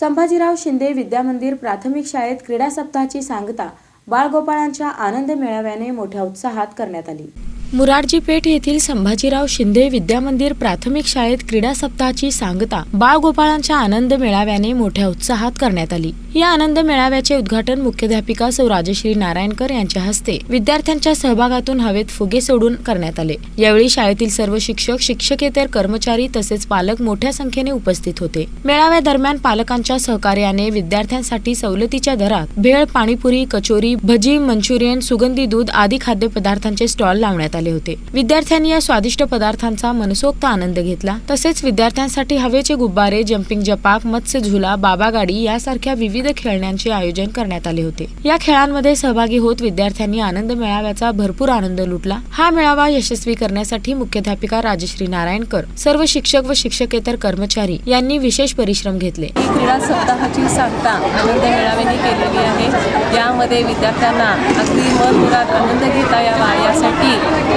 संभाजीराव शिंदे विद्यामंदिर प्राथमिक शाळेत क्रीडा सप्ताहाची सांगता बाळगोपाळांच्या आनंद मेळाव्याने मोठ्या उत्साहात करण्यात आली. मुरारजी पेठ येथील संभाजीराव शिंदे विद्यामंदिर प्राथमिक शाळेत क्रीडा सप्ताहाची सांगता बाळगोपाळांच्या आनंद मेळाव्याने मोठ्या उत्साहात करण्यात आली. या आनंद मेळाव्याचे उद्घाटन मुख्याध्यापिका सौ राजश्री नारायणकर यांच्या हस्ते विद्यार्थ्यांच्या सहभागातून हवेत फुगे सोडून करण्यात आले. यावेळी शाळेतील सर्व शिक्षक शिक्षकेतर कर्मचारी तसेच पालक मोठ्या संख्येने उपस्थित होते. मेळाव्यादरम्यान पालकांच्या सहकार्याने विद्यार्थ्यांसाठी सवलतीच्या दरात भेळ पाणीपुरी कचोरी भजी मंचुरियन सुगंधी दूध आदी खाद्यपदार्थांचे स्टॉल लावण्यात आले. होते. विद्यार्थ्यांनी या स्वादिष्ट पदार्थांचा मनसोक्त आनंद घेतला. तसेच विद्यार्थ्यांसाठी हवेचे गुब्बारे जम्पिंग जपाक मत्स्य झुला बाबा गाडी यासारख्या विविध खेळण्यांचे आयोजन करण्यात आले होते. या खेळांमध्ये सहभागी होत विद्यार्थ्यांनी आनंद मेळाव्याचा भरपूर आनंद लुटला. हा मेळावा यशस्वी करण्यासाठी मुख्याध्यापिका राजश्री नारायणकर सर्व शिक्षक व शिक्षकेतर कर्मचारी यांनी विशेष परिश्रम घेतले. क्रीडा सप्ताहाची सांगता आनंद मेळाव्याने केलेली आहे. यामध्ये विद्यार्थ्यांना अगदी मनमुराद आनंद घेत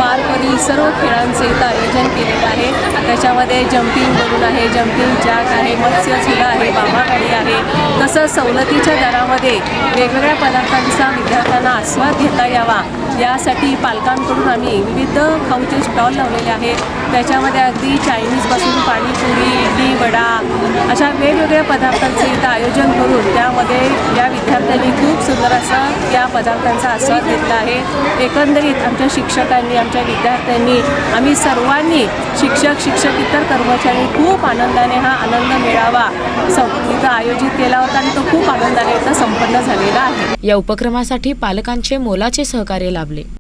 यावा सर्व खेळांचे इथं आयोजन केलेलं आहे. त्याच्यामध्ये जम्पिंग बलून आहे जम्पिंग जॅक आहे मत्स्यसुद्धा आहे बाबागाडी आहे. तसंच सवलतीच्या दरामध्ये वेगवेगळ्या पदार्थांचा विद्यार्थ्यांना आस्वाद घेता यावा. यासाठी पालकांकडून आम्ही विविध खाऊचे स्टॉल लावलेले आहेत. त्याच्यामध्ये अगदी चायनीजपासून पाणीपुरी इडली वडा अशा वेगवेगळ्या पदार्थांचं इथं आयोजन करून त्यामध्ये या विद्यार्थ्यांनी खूप सुंदर असं या पदार्थांचा आस्वाद घेतला आहे. एकंदरीत आमच्या शिक्षकांनी आमच्या विद्यार्थ्यांनी आम्ही सर्वांनी शिक्षक शिक्षक इतर कर्मचारी खूप आनंदाने हा आनंद मेळावा सं इथं आयोजित केला होता आणि तो खूप आनंदाने इथं संपन्न झालेला आहे. या उपक्रमासाठी पालकांचे मोलाचे सहकार्य लाभले.